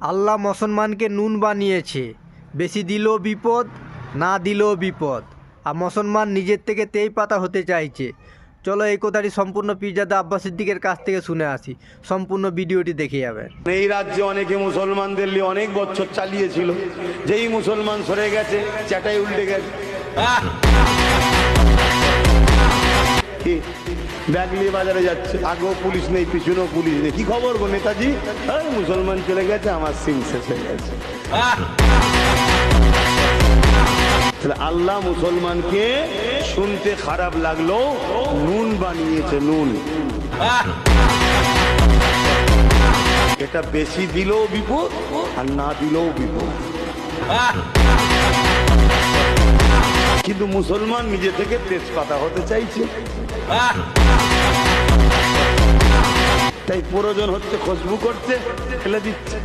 আল্লাহ মুসলমানকে নুন বানিয়েছে। বেশি দিলেও বিপদ না দিলেও বিপদ। আর মুসলমান নিজের থেকে তেই পাতা হতে চাইছে। চলো এই কথাটি সম্পূর্ণ পিজাদা আব্বাস সিদ্দিকের কাছ থেকে শুনে আসি। সম্পূর্ণ ভিডিওটি দেখে যাবেন। এই রাজ্যে অনেকে মুসলমানদের নিয়ে অনেক বছর চালিয়েছিল। যেই মুসলমান সরে গেছে চাটাই উল্টে গেছে। ব্যাগ নিয়ে বাজারে যাচ্ছে। আগেও পুলিশ নেই, পিছনেও পুলিশ নেই। কি খবর গো নেতাজি? মুসলমান চলে গেছে, আমার সিং শেষ হয়ে গেছে। আল্লাহ মুসলমানকে শুনতে খারাপ লাগল, নুন বানিয়েছে, নুন। এটা বেশি দিলেও বিপদ, আর না দিলেও বিপদ। কিন্তু মুসলমান নিজে থেকে তেজপাতা হতে চাইছে। তাই প্রয়োজন হচ্ছে খুশবু করছে ফেলে দিচ্ছে।